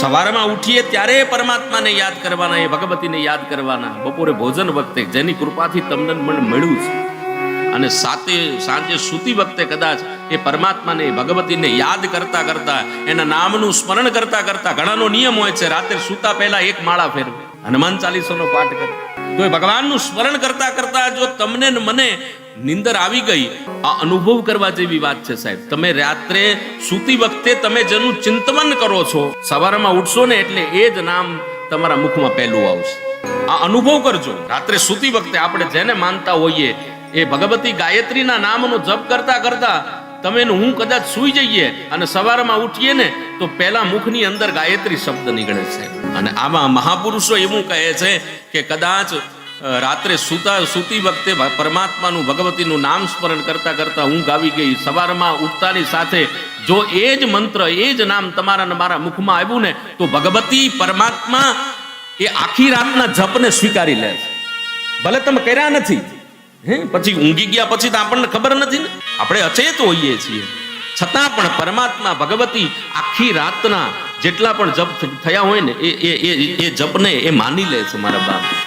સવારમાં ઉઠીએ ત્યારે પરમાત્માને યાદ કરવાના, એ ભગવતીને યાદ કરવાના. બપોરે ભોજન વખતે જેની કૃપાથી તમને મને મળ્યું છે. અને સાતે, સાંજે સૂતી વખતે કદાચ એ પરમાત્માને ભગવતીને યાદ કરતા કરતા, એના નામનું સ્મરણ કરતા કરતા ઘણાનો નિયમ હોય છે, રાત્રે સૂતા પહેલા એક માળા ફેરવે. હનુમાન ચાલીસાનો પાઠ કરે. તો એ ભગવાનનું સ્મરણ કરતા કરતા જો તમને મને નિંદર આવી ગઈ. આ અનુભવ કરવા જેવી વાત છે સાહેબ. તમે રાત્રે સૂતી વખતે તમે જેનું ચિંતમન કરો છો, સવારમાં ઉઠશો ને એટલે એ જ નામ તમારા મુખમાં પહેલું આવશે. આ અનુભવ કરજો. રાત્રે સૂતી વખતે આપણે જેને માનતા હોઈએ, એ ભગવતી ગાયત્રીના નામનો જપ કરતા કરતા તમે હું કદાચ સૂઈ જઈએ અને સવારમાં ઉઠીએ ને, તો પહેલા મુખની અંદર ગાયત્રી શબ્દ નીકળે છે અને આમાં મહાપુરુષો એવું કહે છે કે કદાચ રાત્રે સૂતા સૂતી વખતે પરમાત્માનું ભગવતીનું નામ સ્મરણ કરતા કરતા ઊંઘ આવી ગઈ. સવારમાં ઉઠતાની સાથે જો એ જ મંત્ર, એ જ નામ તમારા મારા મુખમાં આવ્યું ને, તો ભગવતી પરમાત્મા એ આખી રાતના જપને સ્વીકારી લે છે. ભલે તમે કર્યા નથી. હે, પછી ઊંઘી ગયા પછી તો આપણને ખબર નથી ને. આપણે અચેત હોઈએ છીએ. છતાં પણ પરમાત્મા ભગવતી આખી રાતના જેટલા પણ જપ થયા હોય ને એ એ એ જપને એ માની લે છે મારા બાપ.